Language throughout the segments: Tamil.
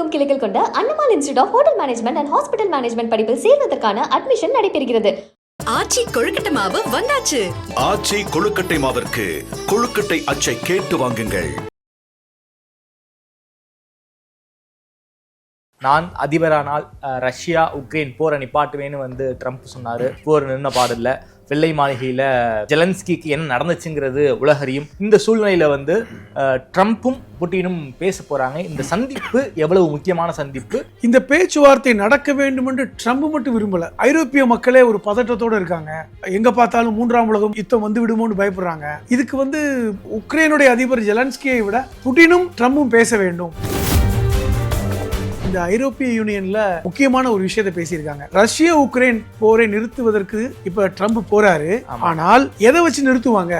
உலகெங்கும் கிளைகள் கொண்ட Annamal institute of hotel management and hospital management படிப்பில் சேர்வதற்கான அட்மிஷன் நடைபெறுகிறது. ஆச்சி கொழுக்கட்டை மாவு வந்தாச்சு. ஆச்சி கொழுக்கட்டை மாவிற்கு கொழுக்கட்டை அச்சை கேட்டு வாங்குங்கள். நான் அதிபரானால் ரஷ்யா உக்ரைன் போரை நிப்பாட்டுவேன்னு வந்து ட்ரம்ப் சொன்னாரு. போர் நின்ன பாடில்ல வெள்ளை மாளிகையில் ஜெலன்ஸ்கிக்கு என்ன நடந்துச்சுங்கிறது உலகறியும். இந்த சூழ்நிலையில் வந்து ட்ரம்ப்பும் புட்டினும் பேச போகிறாங்க இந்த சந்திப்பு எவ்வளவு முக்கியமான சந்திப்பு? இந்த பேச்சுவார்த்தை நடக்க வேண்டும் என்று ட்ரம்ப் மட்டும் விரும்பலை. ஐரோப்பிய மக்களே ஒரு பதற்றத்தோடு இருக்காங்க. எங்கே பார்த்தாலும் மூன்றாம் உலகம் யுத்தம் வந்து விடுமோன்னு பயப்படுறாங்க. இதுக்கு வந்து உக்ரைனுடைய அதிபர் ஜெலன்ஸ்கியை விட புட்டினும் ட்ரம்பும் பேச வேண்டும். இந்த ஐரோப்பிய யூனியன்ல முக்கியமான ஒரு விஷயத்தை பேசியிருக்காங்க. ரஷ்ய உக்ரைன் போரை நிறுத்துவதற்கு இப்ப ட்ரம்ப் போறாரு. ஆனால் எதை வச்சு நிறுத்துவாங்க?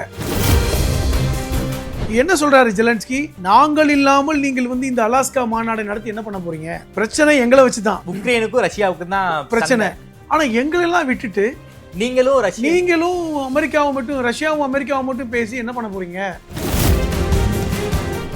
என்ன சொல்றாரு ஜெலன்ஸ்கி? நாங்கள் இல்லாமல் நீங்கள் வந்து இந்த அலாஸ்கா மாநாடை நடத்தி என்ன பண்ண போறீங்க? பிரச்சனை எங்களை வச்சு தான். உக்ரைனுக்கும் ரஷ்யாவுக்கும் தான் பிரச்சனை. ஆனா எங்களெல்லாம் விட்டுட்டு நீங்களும் ரஷ்யா நீங்களும் அமெரிக்காவும் மட்டும் ரஷ்யாவும் அமெரிக்காவும் மட்டும் பேசி என்ன பண்ண போறீங்க?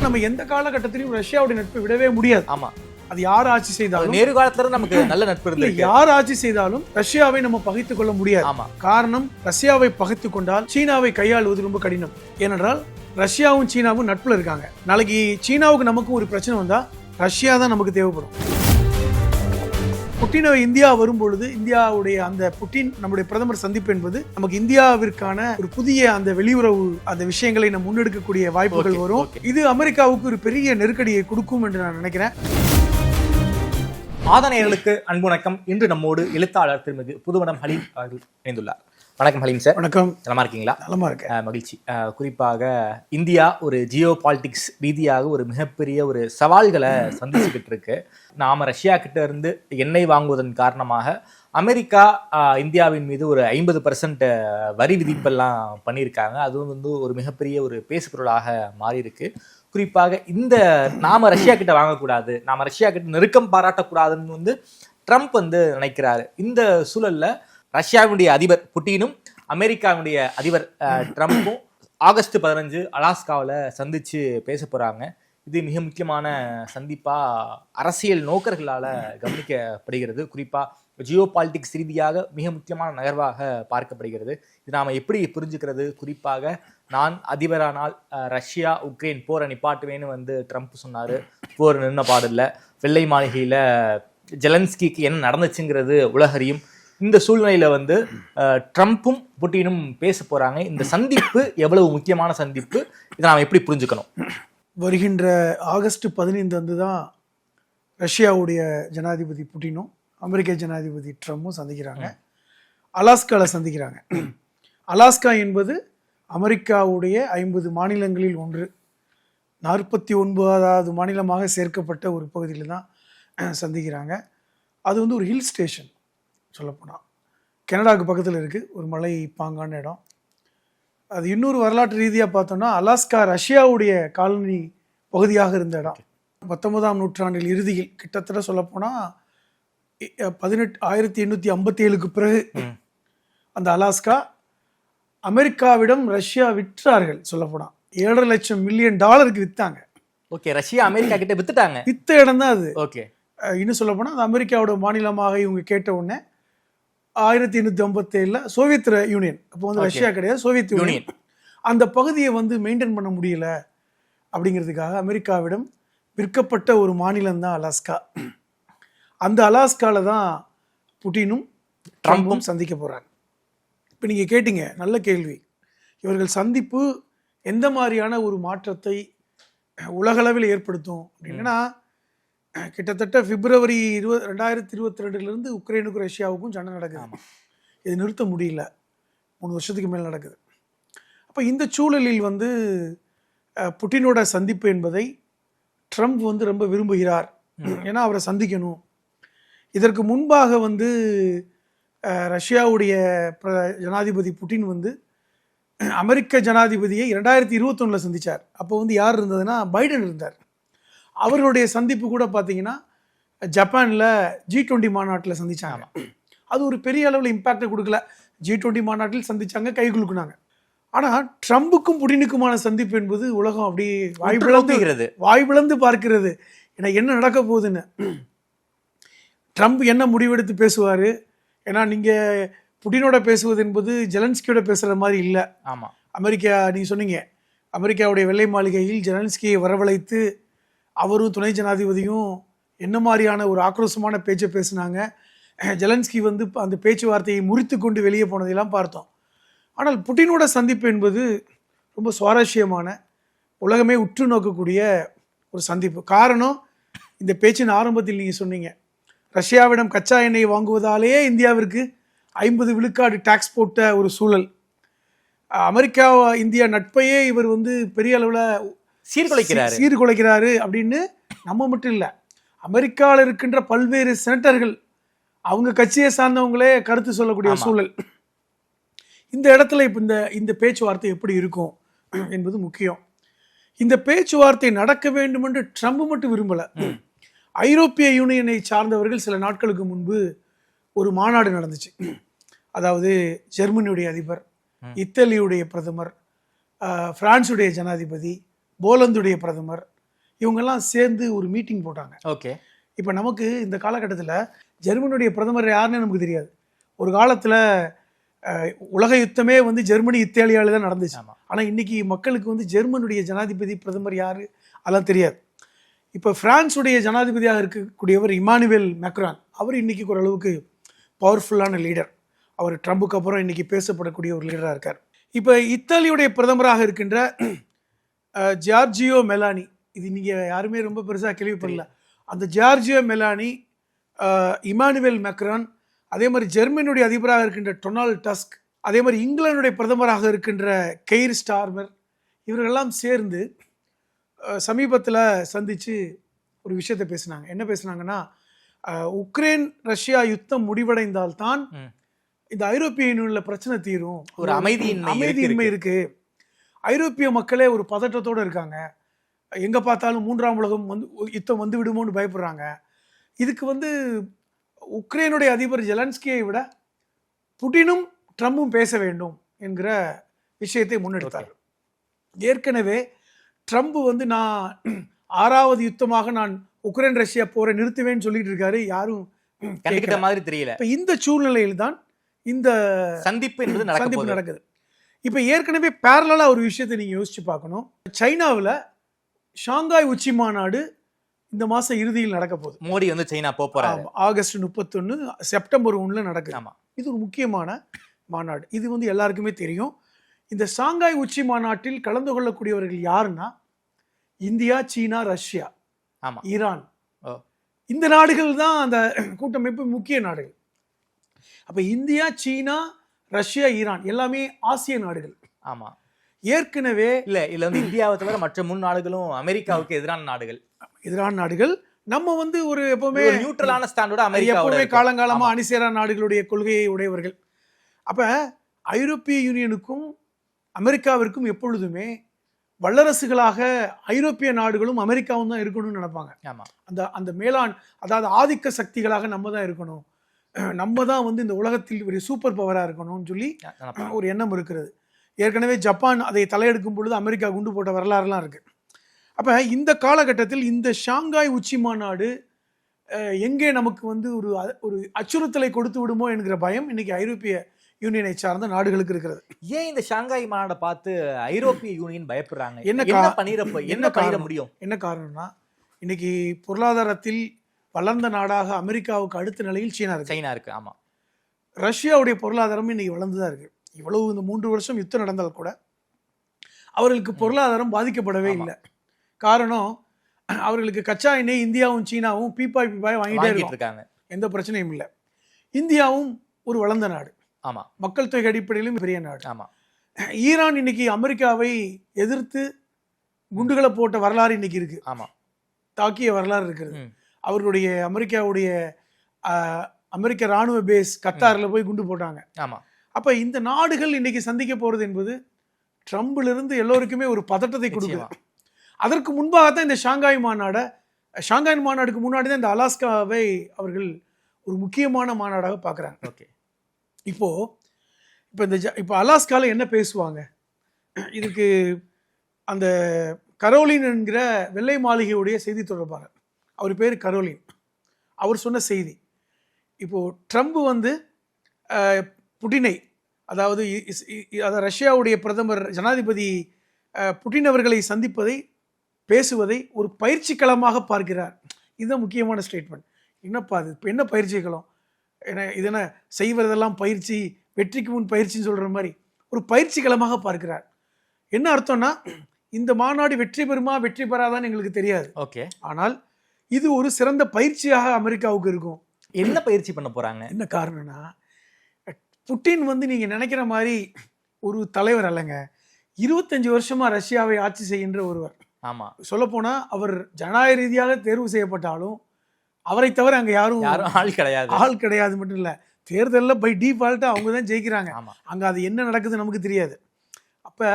நம்ம எந்த காலகட்டத்திலையும் ரஷ்யாவுடைய நட்பை விடவே முடியாது. ஆமா. அது யார் ஆட்சி செய்தாலும் நேரு காலத்துல நமக்கு நல்ல நட்பு இருந்திருக்கு. யார் ஆட்சி செய்தாலும் ரஷ்யாவை நம்ம பகைத்துக் கொள்ள முடியாது. ஆமா. காரணம் ரஷ்யாவை பகைத்துக் கொண்டால் சீனாவை கையாளுவது ரொம்ப கடினம். ஏனென்றால் ரஷ்யாவும் சீனாவும் நட்புல இருக்காங்க. நாளைக்கு சீனாவுக்கு நமக்கும் ஒரு பிரச்சனை வந்தா ரஷ்யா தான் நமக்கு தேவைப்படும். புட்டின் இந்தியா வரும்பொழுது இந்தியாவுடைய அந்த புட்டின் நம்முடைய பிரதமர் சந்திப்பு என்பது நமக்கு இந்தியாவிற்கான ஒரு புதிய அந்த வெளியுறவு அந்த விஷயங்களை நம்ம முன்னெடுக்கக்கூடிய வாய்ப்புகள் வரும். இது அமெரிக்காவுக்கு ஒரு பெரிய நெருக்கடியை கொடுக்கும் என்று நான் நினைக்கிறேன். ஆதனையர்களுக்கு அன்பு வணக்கம். இன்று நம்மோடு எழுத்தாளர் திருமிகு புதுவனம் ஹலீம் அவர்கள் இணைந்துள்ளார். வணக்கம் ஹலீம் சார். வணக்கம். நலமா இருக்கீங்களா? நலமா இருக்கேன். மகிழ்ச்சி. குறிப்பாக இந்தியா ஒரு ஜியோ பாலிடிக்ஸ் ரீதியாக ஒரு மிகப்பெரிய ஒரு சவால்களை சந்திச்சுக்கிட்டு இருக்கு. நாம ரஷ்யா கிட்ட இருந்து எண்ணெய் வாங்குவதன் காரணமாக அமெரிக்கா இந்தியாவின் மீது ஒரு ஐம்பது பர்சன்ட் வரி விதிப்பெல்லாம் பண்ணியிருக்காங்க. அதுவும் வந்து ஒரு மிகப்பெரிய ஒரு பேசுபொருளாக மாறியிருக்கு. குறிப்பாக இந்த நாம ரஷ்யா கிட்ட வாங்கக்கூடாது நாம ரஷ்யா கிட்ட நெருக்கம் பாராட்டக்கூடாதுன்னு வந்து ட்ரம்ப் வந்து நினைக்கிறாரு. இந்த சூழல்ல ரஷ்யாவினுடைய அதிபர் புட்டினும் அமெரிக்காவினுடைய அதிபர் ட்ரம்ப்பும் ஆகஸ்ட் பதினஞ்சு அலாஸ்காவில் சந்திச்சு பேச போறாங்க இது மிக முக்கியமான சந்திப்பா அரசியல் நோக்கர்களால கவனிக்கப்படுகிறது. குறிப்பா ஜியோ பாலிட்டிக்ஸ் ரீதியாக மிக முக்கியமான நகர்வாக பார்க்கப்படுகிறது. இது நாம் எப்படி புரிஞ்சுக்கிறது? குறிப்பாக நான் அதிபரானால் ரஷ்யா உக்ரைன் போரை நிப்பாட்டுவேன்னு வந்து ட்ரம்ப் சொன்னார். போர் நின்ன பாடலில். வெள்ளை மாளிகையில் ஜெலன்ஸ்கிக்கு என்ன நடந்துச்சுங்கிறது உலகறியும். இந்த சூழ்நிலையில வந்து ட்ரம்ப்பும் புட்டினும் பேச போறாங்க. இந்த சந்திப்பு எவ்வளவு முக்கியமான சந்திப்பு? இதை நாம் எப்படி புரிஞ்சுக்கணும்? வருகின்ற ஆகஸ்ட் பதினைந்து வந்து தான் ரஷ்யாவுடைய ஜனாதிபதி புட்டினும் அமெரிக்க ஜனாதிபதி ட்ரம்ப்பும் சந்திக்கிறாங்க. அலாஸ்காவில் சந்திக்கிறாங்க. அலாஸ்கா என்பது அமெரிக்காவுடைய ஐம்பது மாநிலங்களில் ஒன்று. நாற்பத்தி ஒன்பதாவது மாநிலமாக சேர்க்கப்பட்ட ஒரு பகுதியில் தான் சந்திக்கிறாங்க. அது வந்து ஒரு ஹில் ஸ்டேஷன் சொல்லப்போனால் கனடாவுக்கு பக்கத்தில் இருக்குது ஒரு மலை பாங்கான இடம். அது இன்னொரு வரலாற்று ரீதியாக பார்த்தோம்னா அலாஸ்கா ரஷ்யாவுடைய காலனி பகுதியாக இருந்த இடம். பத்தொன்பதாம் நூற்றாண்டில் இறுதியில் கிட்டத்தட்ட சொல்லப்போனால் பதினெட்டு ஆயிரத்தி எண்ணூற்றி ஐம்பத்தி ஏழுக்கு பிறகு. அந்த அலாஸ்கா அமெரிக்காவிடம் ரஷ்யா விற்றார்கள் சொல்லப்போனால் ஏழரை லட்சம் மில்லியன் டாலருக்கு விற்றாங்க ஓகே ரஷ்யா அமெரிக்கா கிட்ட வித்துட்டாங்க. வித்த இடம் தான் அது. ஓகே. இன்னும் சொல்ல போனால் அது அமெரிக்காவோட மாநிலமாக இவங்க கேட்ட உடனே ஆயிரத்தி எண்ணூற்றி ஐம்பத்தேழில் சோவியத் யூனியன். அப்போ வந்து. ரஷ்யா கிடையாது சோவியத் யூனியன். அந்த பகுதியை வந்து மெயின்டைன் பண்ண முடியல அப்படிங்கிறதுக்காக அமெரிக்காவிடம் விற்கப்பட்ட ஒரு மாநிலம் தான் அலாஸ்கா. அந்த அலாஸ்காவில் தான் புட்டினும் ட்ரம்பும் சந்திக்க போகிறாங்க இப்போ நீங்கள் கேட்டீங்க நல்ல கேள்வி. இவர்கள் சந்திப்பு எந்த மாதிரியான ஒரு மாற்றத்தை உலகளவில் ஏற்படுத்தும்? அப்படின்னா கிட்டத்தட்ட பிப்ரவரி இருபது ரெண்டாயிரத்தி இருபத்தி ரெண்டுலேருந்து உக்ரைனுக்கும் ரஷ்யாவுக்கும் சண்டை நடக்குது. இது நிறுத்த முடியல. மூணு வருஷத்துக்கு மேல் நடக்குது. அப்போ இந்த சூழலில் வந்து புட்டினோட சந்திப்பு என்பதை ட்ரம்ப் வந்து ரொம்ப விரும்புகிறார். ஏன்னா அவரை சந்திக்கணும். இதற்கு முன்பாக வந்து ரஷ்யாவுடைய ஜனாதிபதி புட்டின் வந்து அமெரிக்க ஜனாதிபதியை இரண்டாயிரத்தி இருபத்தொன்னில் சந்திச்சார். அப்போ வந்து யார் இருந்ததுன்னா பைடன் இருந்தார். அவர்களுடைய சந்திப்பு கூட பார்த்தீங்கன்னா ஜப்பானில் ஜி டுவெண்ட்டி மாநாட்டில் சந்திச்சாங்க. அது ஒரு பெரிய அளவில் இம்பாக்டை கொடுக்கல. ஜி டுவெண்ட்டி மாநாட்டில் சந்திச்சாங்க கை குலுக்குனாங்க. ஆனால் ட்ரம்புக்கும் புடினுக்குமான சந்திப்பு என்பது உலகம் அப்படியே வாய் பிளந்து நோக்குகிறது. வாய் பிளந்து பார்க்கிறது. ஏன்னா என்ன நடக்க போகுதுன்னு? ட்ரம்ப் என்ன முடிவெடுத்து பேசுவார்? ஏன்னா நீங்கள் புடினோட பேசுவது என்பது ஜெலன்ஸ்கியோட பேசுகிற மாதிரி இல்லை. ஆமா. அமெரிக்கா நீங்கள் சொன்னீங்க. அமெரிக்காவுடைய வெள்ளை மாளிகையில் ஜெலன்ஸ்கியை வரவழைத்து அவரும் துணை ஜனாதிபதியும் என்ன மாதிரியான ஒரு ஆக்ரோஷமான பேச்சை பேசினாங்க. ஜெலன்ஸ்கி வந்து அந்த பேச்சுவார்த்தையை முறித்து கொண்டு வெளியே போனதையெல்லாம் பார்த்தோம். ஆனால் புட்டினோட சந்திப்பு என்பது ரொம்ப சுவாரஸ்யமான உலகமே உற்று நோக்கக்கூடிய ஒரு சந்திப்பு. காரணம் இந்த பேச்சின் ஆரம்பத்தில் நீங்கள் சொன்னீங்க. ரஷ்யாவிடம் கச்சா எண்ணெய் வாங்குவதாலேயே இந்தியாவிற்கு ஐம்பது விழுக்காடு டாக்ஸ் போட்ட ஒரு சூழல். அமெரிக்கா இந்தியா நட்பையே இவர் வந்து பெரிய அளவில் சீர்குலைக்கிறாரு. சீர்குலைக்கிறாரு அப்படின்னு நம்ம மட்டும் இல்லை. அமெரிக்காவில் இருக்கின்ற பல்வேறு செனட்டர்கள் அவங்க கட்சியை சார்ந்தவங்களே கருத்து சொல்லக்கூடிய. சூழல். இந்த இடத்துல இப்போ இந்த இந்த பேச்சுவார்த்தை எப்படி இருக்கும் என்பது முக்கியம். இந்த பேச்சுவார்த்தை நடக்க வேண்டும் என்று ட்ரம்ப் மட்டும் விரும்பல. ஐரோப்பிய யூனியனை சார்ந்தவர்கள் சில நாட்களுக்கு முன்பு ஒரு மாநாடு நடந்துச்சு. அதாவது ஜெர்மனியுடைய அதிபர் இத்தாலியுடைய பிரதமர் ஆஹ், பிரான்சுடைய ஜனாதிபதி போலந்துடைய பிரதமர் இவங்கெல்லாம் சேர்ந்து ஒரு மீட்டிங் போட்டாங்க. ஓகே. இப்போ நமக்கு இந்த காலகட்டத்தில் ஜெர்மனியுடைய பிரதமர் யாருன்னு நமக்கு தெரியாது. ஒரு காலத்தில் உலக யுத்தமே வந்து ஜெர்மனி இத்தாலியால தான் நடந்துச்சு. ஆனால் இன்னைக்கு மக்களுக்கு வந்து ஜெர்மனுடைய ஜனாதிபதி பிரதமர் யாரு அதெல்லாம் தெரியாது. இப்போ ஃப்ரான்ஸுடைய ஜனாதிபதியாக இருக்கக்கூடியவர் இமானுவேல் மேக்ரான். அவர் இன்றைக்கி ஓரளவுக்கு பவர்ஃபுல்லான லீடர் அவர் ட்ரம்புக்கு அப்புறம் இன்றைக்கி பேசப்படக்கூடிய ஒரு லீடராக இருக்கார். இப்போ இத்தாலியுடைய பிரதமராக இருக்கின்ற ஜார்ஜியோ மெலானி இது நீங்கள் யாருமே ரொம்ப பெருசாக கேள்விப்படல. அந்த ஜார்ஜியோ மெலானி இமானுவேல் மேக்ரான் அதே மாதிரி ஜெர்மனியுடைய அதிபராக இருக்கின்ற டொனால்ட் டஸ்க் அதே மாதிரி இங்கிலாந்துடைய பிரதமராக இருக்கின்ற கெய்ர் ஸ்டார்மர் இவர்களெல்லாம் சேர்ந்து சமீபத்தில் சந்தித்து ஒரு விஷயத்தை பேசினாங்க. என்ன பேசுனாங்கன்னா உக்ரைன் ரஷ்யா யுத்தம் முடிவடைந்தால்தான். இந்த ஐரோப்பிய யூனியன்ல பிரச்சனை தீரும். ஒரு அமைதியின்மை அமைதியின்மை இருக்கு, இருக்கு. ஐரோப்பிய மக்களே ஒரு பதட்டத்தோட இருக்காங்க. எங்க பார்த்தாலும் மூன்றாம் உலகம் வந்து யுத்தம் வந்து விடுமோன்னு பயப்படுறாங்க. இதுக்கு வந்து உக்ரைனுடைய அதிபர் ஜெலன்ஸ்கியை விட புட்டினும் ட்ரம்பும் பேச வேண்டும் என்கிற விஷயத்தை முன்னெடுத்தார். ஏற்கனவே ட்ரம்ப் வந்து நான் ஆறாவது யுத்தமாக நான் உக்ரைன் ரஷ்யா போரை நிறுத்துவேன்னு சொல்லிட்டு இருக்காரு. யாரும் கண்டுக்கிட்ட. மாதிரி தெரியல. இப்ப இந்த சூழ்நிலையில் தான் இந்த சந்திப்பு என்பது சந்திப்பு நடக்குது. இப்போ ஏற்கனவே பேரலாக ஒரு விஷயத்தை நீங்கள் யோசிச்சு பார்க்கணும். சைனாவில் ஷாங்காய் உச்சி மாநாடு இந்த மாதம் இறுதியில் நடக்க போகுது. மோடி வந்து சைனா போறாரு. ஆமா, ஆகஸ்ட் முப்பத்தொன்று செப்டம்பர் ஒன்றில் நடக்குது. ஆமா. இது ஒரு முக்கியமான மாநாடு. இது வந்து எல்லாருக்குமே தெரியும். இந்த ஷாங்காய் உச்சி மாநாட்டில் கலந்து கொள்ளக்கூடியவர்கள் யாருன்னா? இந்தியா சீனா ரஷ்யா ஆமா. ஈரான். இந்த நாடுகள் தான் அந்த கூட்டமைப்பு முக்கிய நாடுகள். அப்ப இந்தியா சீனா ரஷ்யா ஈரான் எல்லாமே ஆசிய நாடுகள். ஆமா. ஏற்கனவே இல்ல இதுல வந்து இந்தியாவை தவிர மற்ற மூணு நாடுகளும் அமெரிக்காவுக்கு எதிரான நாடுகள். எதிரான நாடுகள். நம்ம வந்து ஒரு எப்பவுமே நியூட்ரலான ஸ்டாண்டோட அமெரிக்காவோட எப்பவுமே இருக்கும். காலங்காலமா ஆமா. அணிசேரா நாடுகளுடைய கொள்கையை உடையவர்கள். அப்ப ஐரோப்பிய யூனியனுக்கும் அமெரிக்காவிற்கும் எப்பொழுதுமே வல்லரசுகளாக ஐரோப்பிய நாடுகளும் அமெரிக்காவும் தான் இருக்கணும்னு நினைப்பாங்க. ஆமா. அந்த அந்த மேலாண் அதாவது ஆதிக்க சக்திகளாக நம்ம தான் இருக்கணும். நம்ம தான் வந்து இந்த உலகத்தில் ஒரு சூப்பர் பவராக இருக்கணும்னு சொல்லி. ஒரு எண்ணம் இருக்கிறது. ஏற்கனவே ஜப்பான் அதை தலையெடுக்கும் பொழுது அமெரிக்கா குண்டு போட்ட வரலாறுலாம் இருக்கு. அப்போ இந்த காலகட்டத்தில் இந்த ஷாங்காய் உச்சி மாநாடு எங்கே நமக்கு வந்து ஒரு ஒரு அச்சுறுத்தலை கொடுத்து விடுமோ என்கிற பயம் இன்னைக்கு ஐரோப்பிய யூனியனை சார்ந்த நாடுகளுக்கு இருக்கிறது. ஏன் இந்த ஷாங்காய் மாநாட பார்த்து ஐரோப்பிய யூனியன் பயப்படுறாங்க? என்ன என்ன என்ன பண்ணிட? முடியும்? என்ன காரணம்னா இன்னைக்கு பொருளாதாரத்தில் வளர்ந்த நாடாக அமெரிக்காவுக்கு அடுத்த நிலையில் சீனா இருக்கு. சைனா இருக்கு ஆமா. ரஷ்யாவுடைய பொருளாதாரம் இன்னைக்கு வளர்ந்து தான் இருக்கு. இவ்வளவு இந்த மூன்று வருஷம் யுத்தம் நடந்தால் கூட அவர்களுக்கு பொருளாதாரம் பாதிக்கப்படவே. இல்லை. காரணம் அவர்களுக்கு கச்சா எண்ணெய் இந்தியாவும் சீனாவும் பீப்பாய் பீப்பாய் வாங்கிட்டே இருக்காங்க. எந்த பிரச்சனையும் இல்லை. இந்தியாவும் ஒரு வளர்ந்த நாடு. ஆமா. மக்கள் தொகை அடிப்படையிலும் பெரிய நாடு. ஆமா. ஈரான் இன்னைக்கு அமெரிக்காவை எதிர்த்து குண்டுகளை போட்ட வரலாறு இன்னைக்கு இருக்கு. ஆமா. தாக்கிய வரலாறு இருக்கிறது. அவர்களுடைய அமெரிக்காவுடைய அமெரிக்க ராணுவ பேஸ் கத்தாரில் போய் குண்டு போட்டாங்க. ஆமா. அப்ப இந்த நாடுகள் இன்னைக்கு சந்திக்க போறது என்பது ட்ரம்ப்ல இருந்து எல்லோருக்குமே ஒரு பதட்டத்தை கொடுக்குது. நிச்சயமா. அதற்கு முன்பாக தான் இந்த ஷாங்காய் மாநாடை ஷாங்காய் மாநாடுக்கு முன்னாடி தான் இந்த அலாஸ்காவை அவர்கள் ஒரு முக்கியமான மாநாடாக பார்க்குறாங்க. ஓகே. இப்போது இப்போ இந்த ஜ- இப்போ அலாஸ்காவில் என்ன பேசுவாங்க? இதுக்கு அந்த கரோலின் என்கிற வெள்ளை மாளிகையுடைய செய்தி தொடர்பாளர். அவர் பேர் கரோலின். அவர் சொன்ன செய்தி. இப்போது ட்ரம்ப் வந்து புட்டினை அதாவது அதாவது ரஷ்யாவுடைய பிரதமர் ஜனாதிபதி புட்டின் அவர்களை சந்திப்பதை பேசுவதை ஒரு பயிற்சி களமாக பார்க்கிறார். இதுதான் முக்கியமான ஸ்டேட்மெண்ட் என்னப்பா அது இப்போ என்ன பயிற்சி களம் என்ன இது என்ன செய்வதெல்லாம் பயிற்சி வெற்றிக்கு முன் பயிற்சின்னு சொல்கிற மாதிரி ஒரு பயிற்சி களமாக பார்க்கிறார். என்ன அர்த்தம்னா இந்த மாநாடு வெற்றி பெறுமா வெற்றி பெறாதான்னு எங்களுக்கு தெரியாது. ஓகே. ஆனால் இது ஒரு சிறந்த பயிற்சியாக அமெரிக்காவுக்கு இருக்கும். என்ன பயிற்சி பண்ண போறாங்க? என்ன காரணம்னா புட்டின் வந்து நீங்கள் நினைக்கிற மாதிரி ஒரு தலைவர் அல்லங்க. இருபத்தஞ்சு வருஷமா ரஷ்யாவை ஆட்சி செய்கின்ற ஒருவர். ஆமா. சொல்லப்போனால் அவர் ஜனநாயக ரீதியாக தேர்வு செய்யப்பட்டாலும் அவரை தவிர அங்கே யாரும் யாரும் ஆள் கிடையாது. ஆள் கிடையாது மட்டும் இல்லை. தேர்தலில் பை டிஃபால்ட்டாக அவங்க தான் ஜெயிக்கிறாங்க. அங்கே அது என்ன நடக்குது நமக்கு தெரியாது. அப்போ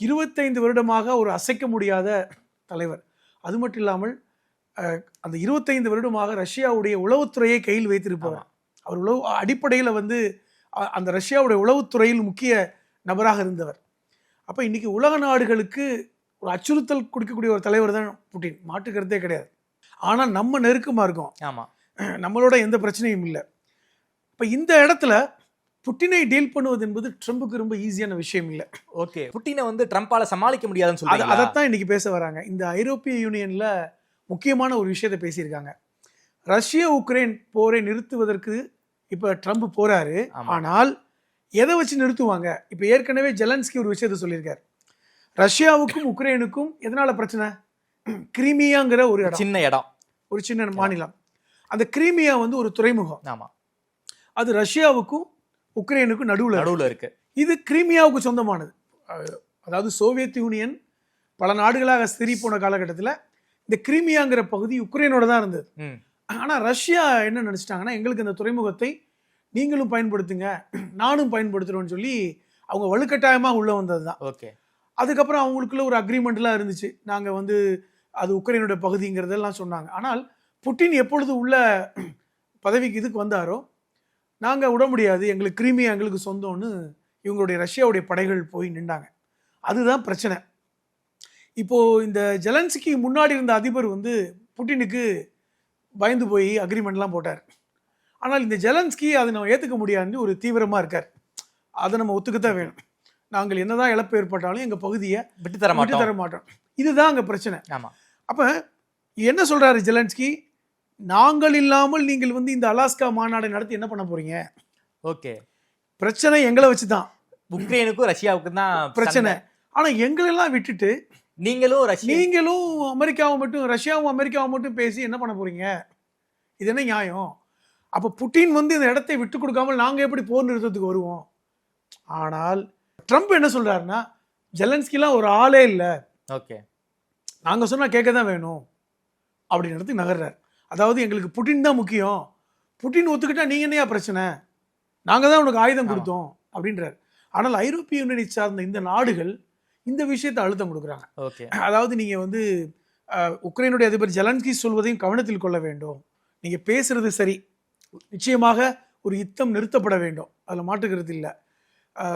இருபத்தைந்து வருடமாக ஒரு அசைக்க முடியாத தலைவர். அது மட்டும் இல்லாமல் அந்த இருபத்தைந்து வருடமாக ரஷ்யாவுடைய உளவுத்துறையை கையில் வைத்திருப்பவர். அவர் உளவு அடிப்படையில் வந்து அந்த ரஷ்யாவுடைய உளவுத்துறையில் முக்கிய நபராக இருந்தவர். அப்போ இன்னைக்கு உலக நாடுகளுக்கு ஒரு அச்சுறுத்தல் கொடுக்கக்கூடிய ஒரு தலைவர் தான் புட்டின். மாற்று கருத்தே கிடையாது. ஆனால் நம்ம நெருக்கமாக இருக்கோம். ஆமா. நம்மளோட எந்த பிரச்சனையும் இல்லை. இப்போ இந்த இடத்துல புட்டினை டீல் பண்ணுவது என்பது ட்ரம்புக்கு ரொம்ப ஈஸியான விஷயம் இல்லை. ஓகே. புட்டினை வந்து ட்ரம்ப்பால சமாளிக்க முடியாதுன்னு அது சொல்றீங்களா? அதைத்தான் இன்னைக்கு பேச வராங்க. இந்த ஐரோப்பிய யூனியன்ல முக்கியமான ஒரு விஷயத்தை பேசியிருக்காங்க. ரஷ்ய உக்ரைன் போரை நிறுத்துவதற்கு இப்போ ட்ரம்ப் போறாரு. ஆமா. ஆனால் எதை வச்சு நிறுத்துவாங்க? இப்போ ஏற்கனவே ஜெலன்ஸ்கி ஒரு விஷயத்தை சொல்லியிருக்காரு. ரஷ்யாவுக்கும் உக்ரைனுக்கும் எதனால பிரச்சனை? கிரீமியாங்கிற ஒரு இடம். சின்ன இடம். ஒரு சின்ன மாநிலம். அந்த கிரீமியா வந்து ஒரு துறைமுகம். ஆமா. அது ரஷ்யாவுக்கும் உக்ரைனுக்கும் நடுவில் நடுவுல இருக்கு. இது கிரீமியாவுக்கு சொந்தமானது. அதாவது சோவியத் யூனியன் பல நாடுகளாக சிறி போன காலகட்டத்தில் இந்த கிரீமியாங்கிற பகுதி உக்ரைனோட தான் இருந்தது. ஆனால் ரஷ்யா என்ன நினச்சிட்டாங்கன்னா எங்களுக்கு இந்த துறைமுகத்தை நீங்களும் பயன்படுத்துங்க நானும் பயன்படுத்துகிறோன்னு சொல்லி அவங்க வலுக்கட்டாயமாக உள்ளே வந்தது தான் ஓகே. அதுக்கப்புறம் அவங்களுக்குள்ள ஒரு அக்ரிமெண்ட்லாம் இருந்துச்சு. நாங்கள் வந்து அது உக்ரைனோட பகுதிங்கிறதெல்லாம் சொன்னாங்க. ஆனால் புட்டின் எப்பொழுது உள்ள பதவிக்கு இதுக்கு வந்தாரோ நாங்கள் விட முடியாது எங்களுக்கு கிருமியா எங்களுக்கு சொந்தம்னு இவங்களுடைய ரஷ்யாவுடைய படைகள் போய் நின்றாங்க அதுதான் பிரச்சனை. இப்போ இந்த ஜெலன்ஸ்கி முன்னாடி இருந்த அதிபர் வந்து புட்டினுக்கு பயந்து போய் அக்ரிமெண்ட்லாம் போட்டார். ஆனால் இந்த ஜெலன்ஸ்கி அதை நம்ம ஏற்றுக்க முடியாதுன்னு ஒரு தீவிரமாக இருக்கார். அதை நம்ம ஒத்துக்கத்தான் வேணும். நாங்கள் என்னதான் இழப்பு ஏற்பட்டாலும் எங்கள் பகுதியை விட்டு தர மாட்டோம். தர மாட்டோம். இதுதான் அங்கே பிரச்சனை. ஆமா. அப்போ என்ன சொல்றாரு ஜெலன்ஸ்கி? நாங்கள் இல்லாமல் நீங்கள் வந்து இந்த அலாஸ்கா மாநாடை நடத்தி என்ன பண்ண போறீங்க? ஓகே. பிரச்சனை எங்களை வச்சு தான் உக்ரைனுக்கும் ரஷ்யாவுக்கும் தான் பிரச்சனை. சண்டை. ஆனா எங்களெல்லாம் விட்டுட்டு நீங்களும் நீங்களும் அமெரிக்காவும் மட்டும் ரஷ்யாவும் அமெரிக்காவும் மட்டும் பேசி என்ன பண்ண போறீங்க? இது என்ன நியாயம்? அப்போ புட்டின் வந்து இந்த இடத்தை விட்டு கொடுக்காமல் நாங்க எப்படி போர் நிறுத்தத்துக்கு வருவோம்? ஆனால் ட்ரம்ப் என்ன சொல்றாருன்னா ஜெலன்ஸ்கிலாம் ஒரு ஆளே இல்லை. ஓகே. நாங்க சொன்னா கேட்க தான் வேணும். அப்படின்னு இடத்துக்கு நகர்றார். அதாவது எங்களுக்கு புட்டின் தான் முக்கியம். புட்டின் ஒத்துக்கிட்டா நீங்க என்னையா பிரச்சனை? நாங்க தான் உனக்கு ஆயுதம். கொடுத்தோம் அப்படின்றார். ஆனால் ஐரோப்பிய யூனியனை சார்ந்த இந்த நாடுகள் இந்த விஷயத்தை அழுத்தம் கொடுக்குறாங்க. ஓகே. அதாவது நீங்க வந்து உக்ரைனுடைய அதிபர் ஜெலன்ஸ்கி சொல்வதையும் கவனத்தில் கொள்ள வேண்டும். நீங்க பேசுறது சரி. நிச்சயமாக ஒரு யுத்தம் நிறுத்தப்பட வேண்டும். அதில் மாற்றுக்கிறது இல்லை.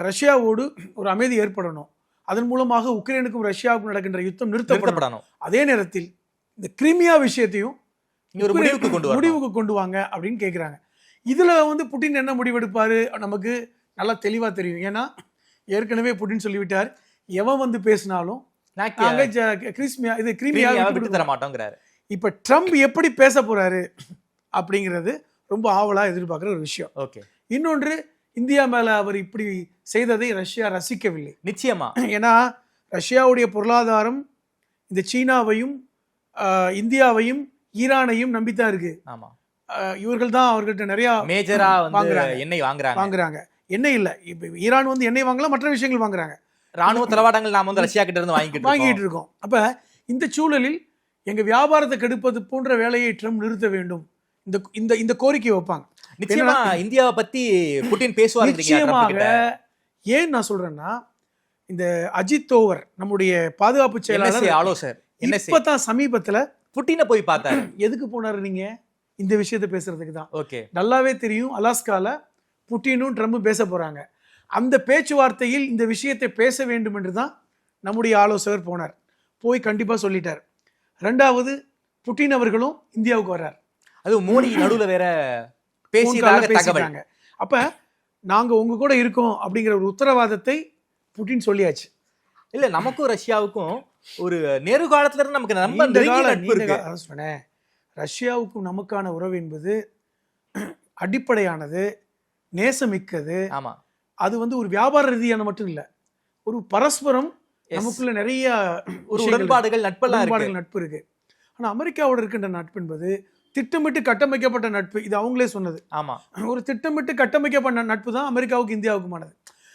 ரஷ்யாவோடு ஒரு அமைதி ஏற்படணும். அதன் மூலமாக உக்ரைனுக்கும் ரஷ்யாவுக்கும் நடக்கின்ற யுத்தம் நிறுத்தப்படணும். அதே நேரத்தில் இந்த கிரிமியா விஷயத்தையும் முடிவுக்கு கொண்டு வரணும். முடிவுக்கு கொண்டு வாங்க அப்படின்னு கேட்குறாங்க இதுல வந்து புட்டின் என்ன முடிவெடுப்பாரு? நமக்கு நல்லா தெளிவா தெரியும். ஏன்னா ஏற்கனவே புட்டின் சொல்லிவிட்டார். எவன் வந்து பேசினாலும் நான் நாங்க கே- ஜ- கிறிஸ்மியா இது கிரிமியா விட்டு தர மாட்டோங்கிறாரு. இப்ப ட்ரம்ப் எப்படி பேச போறாரு? அப்படிங்கிறது ரொம்ப ஆவலா எதிர்பார்க்குற ஒரு விஷயம். ஓகே. இன்னொன்று இந்தியா மேல அவர் இப்படி செய்ததை ரஷ்யா ரசிக்கவில்லை. நிச்சயமா. ஏன்னா ரஷ்யாவுடைய பொருளாதாரம் இந்த சீனாவையும் இந்தியாவையும் ஈரானையும் நம்பித்தான் இருக்கு. ஆமா. இவர்கள் தான் அவர்கிட்ட நிறைய மேஜரா வாங்குறாங்க. எண்ணெய் வாங்குறாங்க. வாங்குறாங்க. எண்ணெய் இல்ல. இப்ப ஈரான் வந்து எண்ணெய் வாங்கலாம் மற்ற விஷயங்கள் வாங்குறாங்க. ராணுவ தளவாடங்கள் நாம வந்து ரஷ்யா கிட்ட இருந்து வாங்கிட்டு வாங்கிட்டு இருக்கோம். அப்ப இந்த சூழலில் எங்க வியாபாரத்தை கெடுப்பது போன்ற வேலையை ட்ரம்ப் நிறுத்த வேண்டும். இந்த இந்த இந்த கோரிக்கை வைப்பாங்க. நிச்சயமா இந்தியாவை பத்தி புட்டின் ட்ரம்ப் நிச்சயமாக. ஏன் நான் சொல்றேன்னா இந்த அஜித் தோவர் நம்முடைய பாதுகாப்பு செயலாளர் ஆலோசகர் NSA. இப்பதான் சமீபத்துல புட்டினை போய் பார்த்தாரு. எதுக்கு போனாரு நீங்க? இந்த விஷயத்தை பேசுறதுக்கு தான். ஓகே. நல்லாவே தெரியும் அலாஸ்கால புட்டினும் ட்ரம்பும் பேச போறாங்க. அந்த பேச்சுவார்த்தையில் இந்த விஷயத்தை பேச வேண்டும் என்று தான் நம்முடைய ஆலோசகர் போனார். போய் கண்டிப்பா சொல்லிட்டார். ரெண்டாவது புட்டின் அவர்களும் இந்தியாவுக்கு வர்றார். அது மோடி நடுவுல வேற பேசியதாக பேசிட்டாங்க. அப்ப நாங்க உங்க கூட இருக்கோம் அப்படிங்கிற ஒரு உத்தரவாதத்தை புட்டின் சொல்லியாச்சு. இல்ல நமக்கும் ரஷ்யாவுக்கும் ஒரு நேரு காலத்துல இருந்து நமக்கு ரொம்ப நீண்ட நட்பு சொன்னேன் ரஷ்யாவுக்கும் நமக்கான உறவு என்பது அடிப்படையானது நேசமிக்கது. ஆமா. அது வந்து ஒரு வியாபார ரீதியான மட்டும் இல்ல ஒரு பரஸ்பரம். நமக்குள்ள நிறைய ஒரு உடன்பாடுகள் உடன்பாடுகள் நட்பு இருக்கு. ஆனா அமெரிக்காவோட இருக்கின்ற நட்பு என்பது திட்டமிட்டு கட்டமைக்கப்பட்ட நட்பு இது அவங்களே சொன்னது. ஆமா. ஒரு திட்டமிட்டு கட்டமைக்கப்பட்ட நட்பு தான் அமெரிக்காவுக்கு இந்தியாவுக்குமானது.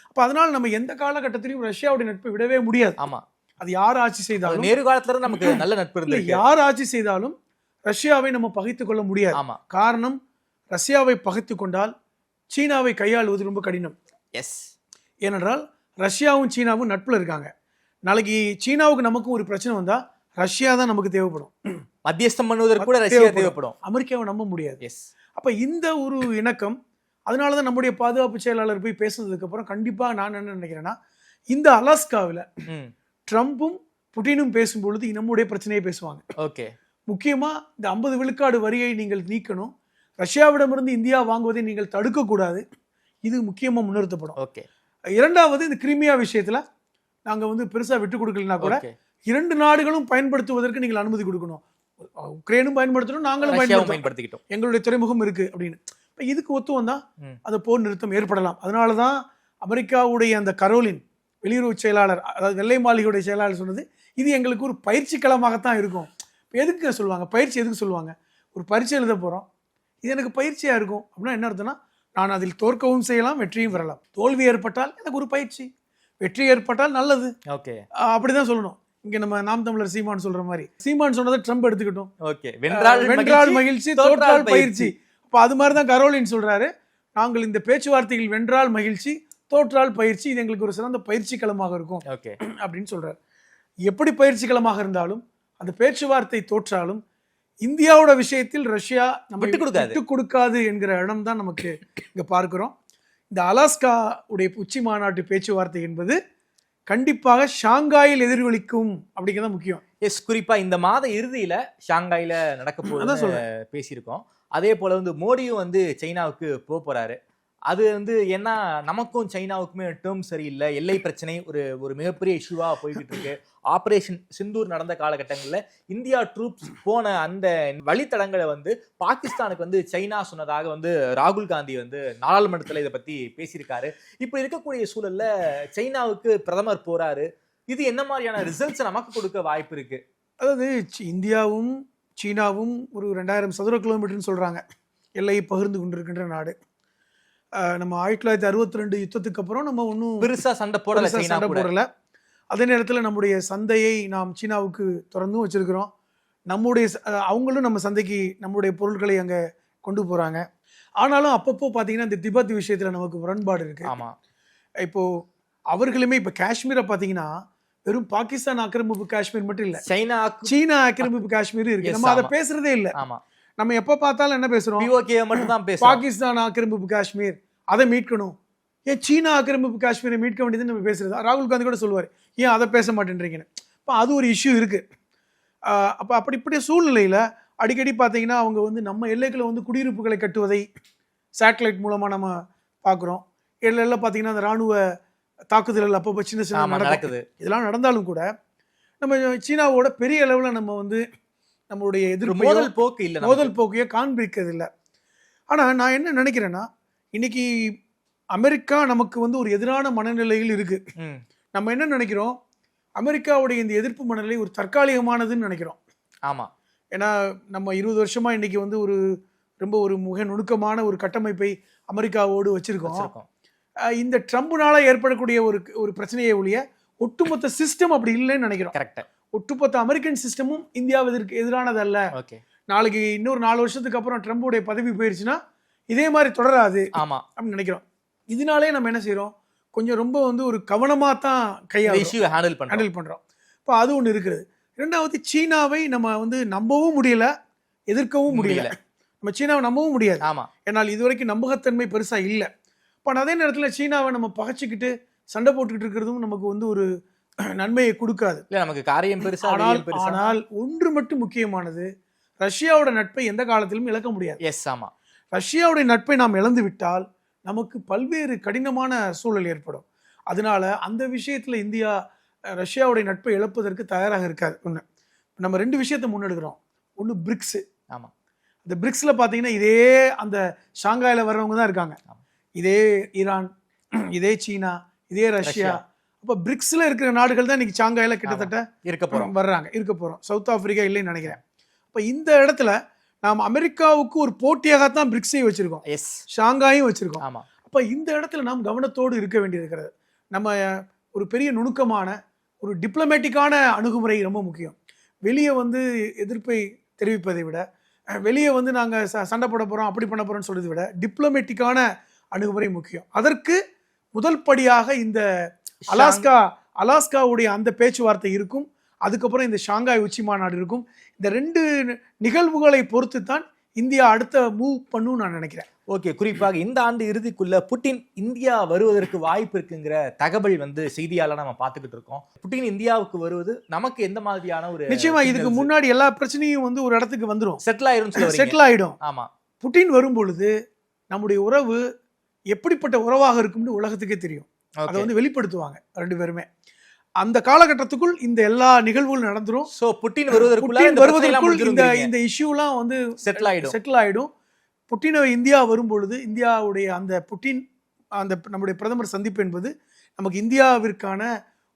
அப்ப அதனால நம்ம எந்த காலகட்டத்திலையும் ரஷ்யாவுடைய நட்பை விடவே முடியாது. ஆமா. அது யார் ஆட்சி செய்தாலும் நேரு காலத்துல நமக்கு நல்ல நட்பு இல்ல இருக்கு யார் ஆட்சி செய்தாலும் ரஷ்யாவை நம்ம பகைத்துக் கொள்ள முடியாது. ஆமா. காரணம் ரஷ்யாவை பகைத்துக் கொண்டால் சீனாவை கையாளுவது ரொம்ப கடினம். எஸ் ஏனென்றால் ரஷ்யாவும் சீனாவும் நட்புல இருக்காங்க. நாளைக்கு சீனாவுக்கு நமக்கும் ஒரு பிரச்சனை வந்தா ரஷ்யா தான் நமக்கு தேவைப்படும். மத்தியஸ்தம் பண்ணுவதற்கு கூட ரஷ்யா தேவைப்படும். அமெரிக்காவை நம்ப முடியாது. எஸ் அப்ப இந்த ஒரு இணக்கம் அதனால தான் நம்முடைய பாதுகாப்பு செயலாளர் போய் பேசுனதுக்கு அப்புறம் கண்டிப்பா நான் என்ன நினைக்கிறேன்னா இந்த அலாஸ்காவில் ட்ரம்ப்பும் புட்டினும் பேசும்பொழுது நம்முடைய பிரச்சனையை பேசுவாங்க. ஓகே. முக்கியமா இந்த ஐம்பது விழுக்காடு வரியை நீங்கள் நீக்கணும். ரஷ்யாவிடமிருந்து இந்தியா வாங்குவதை நீங்கள் தடுக்கக்கூடாது. இது முக்கியமா முன்னிறுத்தப்படும். ஓகே. இரண்டாவது இந்த கிரிமியா விஷயத்துல நாங்க வந்து பெருசா விட்டு கொடுக்கலனா கூட இரண்டு நாடுகளும் பயன்படுத்துவதற்கு நீங்கள் அனுமதி கொடுக்கணும். உக்ரைனும் பயன்படுத்தணும் நாங்களும் பயன்படுத்திக்கிட்டோம். எங்களுடைய துறைமுகம் இருக்கு அப்படின்னு. இப்ப இதுக்கு ஒத்து வந்தா ம். அந்த போர் நிறுத்தம் ஏற்படலாம். அதனால தான் அமெரிக்காவுடைய அந்த கரோலின் வெளியுறவு செயலாளர் அதாவது வெள்ளை மாளிகையுடைய செயலாளர் சொன்னது இது எங்களுக்கு ஒரு பயிற்சி களமாகத்தான் இருக்கும். இப்ப எதுக்கு சொல்லுவாங்க? பயிற்சி எதுக்கு சொல்லுவாங்க? ஒரு பரீட்சை எழுத போறோம். இது எனக்கு பயிற்சியா இருக்கும். அப்படின்னா என்ன அர்த்தம்னா நான் அதில் தோற்கவும் செய்யலாம் வெற்றியும் பெறலாம். தோல்வி ஏற்பட்டால் எனக்கு ஒரு பயிற்சி. வெற்றி ஏற்பட்டால் நல்லது. ஓகே. அஹ் அப்படிதான் சொல்லணும். இங்க நம்ம நாம் தமிழர் சீமான் சொல்ற மாதிரி. சீமான் சொன்னதை ட்ரம்ப் எடுத்துக்கிட்டோம். ஓகே. வென்றால் வென்றால் மகிழ்ச்சி தோற்றால் பயிற்சி. அப்ப அது மாதிரி தான் கரோலின் சொல்றாரு. நாங்கள் இந்த பேச்சுவார்த்தையில் வென்றால் மகிழ்ச்சி தோற்றால் பயிற்சி இது எங்களுக்கு ஒரு சிறந்த பயிற்சி களமாக இருக்கும் ஓகே. அப்படின்னு சொல்றாரு. எப்படி பயிற்சி களமாக இருந்தாலும் அந்த பேச்சுவார்த்தை தோற்றாலும் இந்தியாவோட விஷயத்தில் ரஷ்யா நம்ம கொடுக்காது. விட்டு கொடுக்காது என்கிற இடம் தான் நமக்கு இங்க பார்க்கிறோம். இந்த அலாஸ்கா உடைய உச்சி மாநாட்டு பேச்சுவார்த்தை என்பது கண்டிப்பாக ஷாங்காயில் எதிரொலிக்கும் அப்படிங்கிறது முக்கியம். எஸ் குறிப்பா இந்த மாத இறுதியில ஷாங்காயில நடக்க சொல்றேன். பேசியிருக்கோம். அதே போல வந்து மோடியும் வந்து சைனாவுக்கு போக போறாரு. அது வந்து ஏன்னா நமக்கும் சைனாவுக்குமே டேர்ம் சரியில்லை. எல்லை பிரச்சனை ஒரு ஒரு மிகப்பெரிய இஷ்யூவாக போய்கிட்டு இருக்கு ஆப்ரேஷன் சிந்தூர் நடந்த காலகட்டங்களில் இந்தியா ட்ரூப்ஸ் போன அந்த வழித்தடங்களை வந்து பாகிஸ்தானுக்கு வந்து சைனா சொன்னதாக வந்து ராகுல் காந்தி வந்து நாடாளுமன்றத்தில் இதை பற்றி பேசியிருக்காரு. இப்போ இருக்கக்கூடிய சூழலில் சைனாவுக்கு பிரதமர் போறாரு. இது என்ன மாதிரியான ரிசல்ட்ஸ் நமக்கு கொடுக்க வாய்ப்பு இருக்கு? அதாவது இந்தியாவும் சீனாவும் ஒரு ரெண்டாயிரம் சதுர கிலோமீட்டர்னு சொல்றாங்க. எல்லையை பகிர்ந்து கொண்டிருக்கின்ற நாடு. நம்ம ஆயிரத்தி தொள்ளாயிரத்தி அறுபத்தி ரெண்டு யுத்தத்துக்கு அப்புறம் நம்ம ஒன்றும் பெருசா சண்டை போடல சண்டை போடல. அதே நேரத்தில் நம்முடைய சந்தையை நாம் சீனாவுக்கு திறந்தும் வச்சிருக்கிறோம். நம்முடைய அவங்களும் நம்ம சந்தைக்கு நம்முடைய பொருட்களை அங்கே கொண்டு போறாங்க. ஆனாலும் அப்பப்போ பார்த்தீங்கன்னா இந்த திபெத் விஷயத்தில் நமக்கு முரண்பாடு இருக்கு. ஆமா. இப்போ அவர்களுமே இப்போ காஷ்மீரை பார்த்தீங்கன்னா வெறும் பாகிஸ்தான் ஆக்கிரமிப்பு காஷ்மீர் மட்டும் இல்லை. சைனா சீனா ஆக்கிரமிப்பு காஷ்மீர் இருக்கு. நம்ம அதை. பேசுறதே இல்ல. ஆமா. நம்ம எப்ப பார்த்தாலும் என்ன பேசுறோம்? பிஓகே மட்டும் தான் பாகிஸ்தான் ஆக்கிரமிப்பு காஷ்மீர். அதை மீட்கணும். ஏன் சீனா ஆக்கிரமிப்பு காஷ்மீரை மீட்க வேண்டியதுன்னு நம்ம பேசுறது? ராகுல் காந்தி கூட சொல்லுவார் ஏன் அதை பேச மாட்டேன்றீங்கன்னு? இப்போ அது ஒரு இஷ்யூ இருக்கு. ஆஹ் அப்ப அப்படி இப்படிய சூழ்நிலையில அடிக்கடி பார்த்தீங்கன்னா அவங்க வந்து நம்ம எல்லைக்குள்ள வந்து குடியிருப்புகளை கட்டுவதை சேட்டலைட் மூலமா நம்ம பார்க்குறோம் எல்லையில் பார்த்தீங்கன்னா அந்த ராணுவ தாக்குதல்கள் அப்பப்போ சின்ன சின்ன நடக்குது. இதெல்லாம் நடந்தாலும் கூட நம்ம சீனாவோட பெரிய அளவுல நம்ம வந்து நம்மளுடைய எதிர்ப்பு மோதல் போக்கு இல்ல. மோதல் போக்கையை காண்பிக்கிறது இல்லை ஆனா நான் என்ன நினைக்கிறேன்னா இன்னைக்கு அமெரிக்கா நமக்கு வந்து ஒரு எதிரான மனநிலையில் இருக்கு. நம்ம என்ன நினைக்கிறோம்? அமெரிக்காவுடைய இந்த எதிர்ப்பு மனநிலை ஒரு தற்காலிகமானதுன்னு நினைக்கிறோம். ஆமா. ஏன்னா நம்ம இருபது வருஷமா இன்னைக்கு வந்து ஒரு ரொம்ப ஒரு மிக நுணுக்கமான ஒரு கட்டமைப்பை அமெரிக்காவோடு வச்சிருக்கோம். இந்த ட்ரம்ப்னால ஏற்படக்கூடிய ஒரு ஒரு பிரச்சனையை ஒழிய ஒட்டுமொத்த சிஸ்டம் அப்படி இல்லைன்னு நினைக்கிறோம். கரெக்ட் ஒட்டுமொத்த அமெரிக்கன் சிஸ்டமும் இந்தியாவிற்கு எதிரானதல்ல. ஓகே. நாளைக்கு இன்னொரு நாலு வருஷத்துக்கு அப்புறம் ட்ரம்புடைய பதவி போயிருச்சுன்னா இதே மாதிரி தொடராது ஆமா. அப்படின்னு நினைக்கிறோம். இதனாலே நம்ம என்ன செய்றோம்? கொஞ்சம் ரொம்ப வந்து ஒரு கவனமா தான் கையாள இஷ்யூ ஹேண்டில் பண்றோம். ஹேண்டில் பண்றோம். இப்போ அது ஒன்று இருக்குது. இரண்டாவது சீனாவை நம்ம வந்து நம்பவும் முடியல எதிர்க்கவும் முடியல. நம்ம சீனாவை நம்பவும் முடியாது. ஆமா. ஏன்னால் இதுவரைக்கும் நம்பகத்தன்மை பெருசா இல்லை. இப்போ அதே நேரத்தில் சீனாவை நம்ம பகைச்சிக்கிட்டு சண்டை போட்டுக்கிட்டு இருக்கிறதும் நமக்கு வந்து ஒரு நன்மையை கொடுக்காது. இல்ல நமக்கு காரியம் பெருசா ஆனால் ஆனால் ஒன்று மட்டும் முக்கியமானது ரஷ்யாவோட நட்பை எந்த காலத்திலும் இழக்க முடியாது. எஸ் ஆமா. ரஷ்யாவுடைய நட்பை நாம் இழந்து விட்டால் நமக்கு பல்வேறு கடினமான சூழல் ஏற்படும். அதனால அந்த விஷயத்துல இந்தியா ரஷ்யாவுடைய நட்பை இழப்பதற்கு தயாராக இருக்காது. ஒன்று நம்ம ரெண்டு விஷயத்தை முன்னெடுக்கிறோம். ஒன்று பிரிக்ஸ் ஆமா. இந்த பிரிக்ஸ்ல பார்த்தீங்கன்னா இதே அந்த ஷாங்காயில் வர்றவங்க தான் இருக்காங்க. இதே ஈரான் இதே சீனா இதே ரஷ்யா. அப்போ பிரிக்ஸ்ல இருக்கிற நாடுகள் தான் இன்னைக்கு ஷாங்காயில் கிட்டத்தட்ட இருக்க போறோம். வர்றாங்க. இருக்க போறோம். சவுத் ஆப்பிரிக்கா இல்லைன்னு நினைக்கிறேன். அப்ப இந்த இடத்துல நாம் அமெரிக்காவுக்கு ஒரு போட்டியாகத்தான் பிரிக்ஸையும் வச்சிருக்கோம். எஸ் ஷாங்காயும் வச்சிருக்கோம். ஆமா. அப்ப இந்த இடத்துல நாம் கவனத்தோடு இருக்க வேண்டியிருக்கிறது. நம்ம ஒரு பெரிய நுணுக்கமான ஒரு டிப்ளமேட்டிக்கான அணுகுமுறை ரொம்ப முக்கியம். வெளியே வந்து எதிர்ப்பை தெரிவிப்பதை விட வெளியே வந்து நாங்கள் ச சண்டை போட போகிறோம் அப்படி பண்ண போகிறோம்னு சொல்றதை விட டிப்ளமேட்டிக்கான அணுகுமுறை முக்கியம். அதற்கு முதல் படியாக இந்த அலாஸ்கா அலாஸ்காவுடைய அந்த பேச்சுவார்த்தை இருக்கும். அதுக்கப்புறம் இந்த ஷாங்காய் உச்சி மாநாடு இருக்கும். இந்த ரெண்டு நிகழ்வுகளை பொறுத்து தான் இந்தியா அடுத்த மூவ் பண்ணும் நான் நினைக்கிறேன். ஓகே குறிப்பாக இந்த ஆண்டு இறுதிக்குள்ள புட்டின் இந்தியா வருவதற்கு வாய்ப்பு இருக்குங்கிற தகவல் வந்து செய்தியால நம்ம பார்த்துக்கிட்டு இருக்கோம். புட்டின் இந்தியாவுக்கு வருவது நமக்கு எந்த மாதிரியான ஒரு நிச்சயமா இதுக்கு முன்னாடி எல்லா பிரச்சனையும் வந்து ஒரு இடத்துக்கு வந்துடும் செட்டில் வரீங்க. செட்டில் ஆயிடும். ஆமா. புட்டின் வரும் பொழுது நம்முடைய உறவு எப்படிப்பட்ட உறவாக இருக்கும்னு உலகத்துக்கே தெரியும். அதை வந்து வெளிப்படுத்துவாங்க ரெண்டு பேருமே. அந்த காலகட்டத்துக்குள் இந்த எல்லா நிகழ்வுகளும் நடந்துரும். சோ புட்டின் வருவதற்குள்ள வருவதற்குள் இந்த இந்த இஷ்யூலாம் வந்து செட்டில் ஆயிடும். செட்டில் ஆயிடும். புட்டின் இந்தியா வரும் பொழுது இந்தியாவுடைய அந்த புட்டின் அந்த நம்முடைய பிரதமர் சந்திப்பு என்பது நமக்கு இந்தியாவிற்கான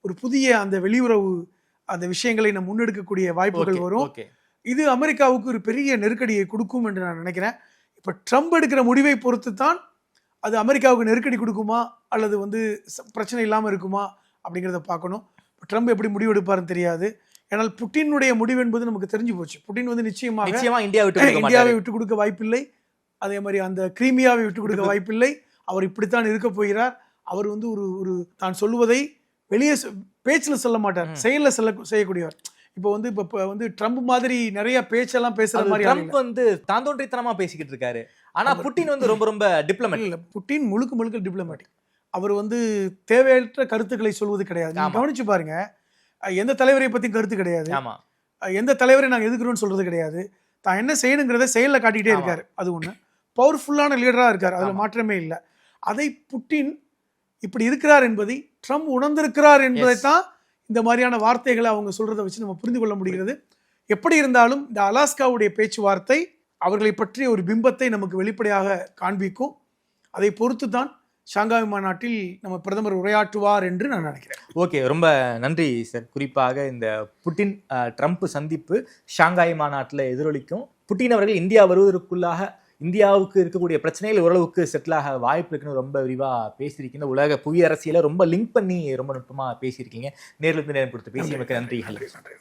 ஒரு புதிய அந்த வெளியுறவு அந்த விஷயங்களை நம்ம முன்னெடுக்கக்கூடிய வாய்ப்புகள் வரும். இது அமெரிக்காவுக்கு ஒரு பெரிய நெருக்கடியை கொடுக்கும் என்று நான் நினைக்கிறேன். இப்போ ட்ரம்ப் எடுக்கிற முடிவை பொறுத்து தான் அது அமெரிக்காவுக்கு நெருக்கடி கொடுக்குமா? அல்லது வந்து பிரச்சனை இல்லாமல் இருக்குமா? அப்படிங்கிறத பார்க்கணும். ட்ரம்ப் எப்படி முடிவு எடுப்பாருன்னு தெரியாது. ஏன்னால் புட்டினுடைய முடிவு என்பது நமக்கு தெரிஞ்சு போச்சு. புட்டின் வந்து நிச்சயமாக நிச்சயமா இந்தியா விட்டு இந்தியாவை. விட்டு கொடுக்க வாய்ப்பில்லை. அதே மாதிரி அந்த கிரீமியாவை விட்டு கொடுக்க வாய்ப்பில்லை. அவர் இப்படித்தான் இருக்க போகிறார். அவர் வந்து ஒரு ஒரு தான் சொல்லுவதை வெளியே பேச்சுல சொல்ல மாட்டார். செயல்ல சொல்ல செய்யக்கூடியவர். இப்போ வந்து இப்போ இப்போ வந்து ட்ரம்ப் மாதிரி நிறைய பேச்செல்லாம் பேசுற மாதிரி ட்ரம்ப் வந்து தாந்தோன்றித்தனமா பேசிக்கிட்டு இருக்காரு. ஆனா புட்டின் வந்து ரொம்ப ரொம்ப டிப்ளமேட் இல்ல. புட்டின் முழுக்க முழுக்க டிப்ளமேட்டிக் அவர் வந்து தேவையற்ற கருத்துக்களை சொல்வது கிடையாது. நீங்க. கவனிச்சு பாருங்க. எந்த தலைவரை பத்தி கருத்து கிடையாது. எந்த தலைவரை நாங்க எதுக்குறோம்னு சொல்றது கிடையாது. தான் என்ன செய்யணுங்கிறத செயல்ல காட்டிக்கிட்டே. இருக்காரு. அது ஒண்ணு. பவர்ஃபுல்லான லீடரா இருக்காரு. அதுல. மாற்றமே இல்லை. அதை புட்டின் இப்படி இருக்கிறார் என்பதை ட்ரம்ப் உணர்ந்திருக்கிறார் என்பதைத்தான் இந்த மாதிரியான வார்த்தைகளை அவங்க சொல்றதை வச்சு நம்ம புரிந்து கொள்ள முடிகிறது. எப்படி இருந்தாலும் இந்த அலாஸ்காவுடைய பேச்சுவார்த்தை அவர்களை பற்றிய ஒரு பிம்பத்தை நமக்கு வெளிப்படையாக காண்பிக்கும். அதை பொறுத்து தான் ஷாங்காய் மாநாட்டில் நம்ம பிரதமர் உரையாற்றுவார் என்று நான் நினைக்கிறேன். ஓகே ரொம்ப நன்றி சார். குறிப்பாக இந்த புட்டின் ட்ரம்ப் சந்திப்பு ஷாங்காய் மாநாட்டில் எதிரொலிக்கும். புட்டின் அவர்கள் இந்தியா வருவதற்குள்ளாக இந்தியாவுக்கு இருக்கக்கூடிய பிரச்சனைகள் ஓரளவுக்கு செட்டில் ஆக வாய்ப்பு இருக்குன்னு ரொம்ப விரிவாக பேசியிருக்கீங்க. உலக புவி அரசியலை ரொம்ப லிங்க் பண்ணி ரொம்ப நுட்பமாக பேசியிருக்கீங்க. நேரில் இருந்து நேரம் கொடுத்து பேசியமைக்கு நன்றி நன்றி நன்றி.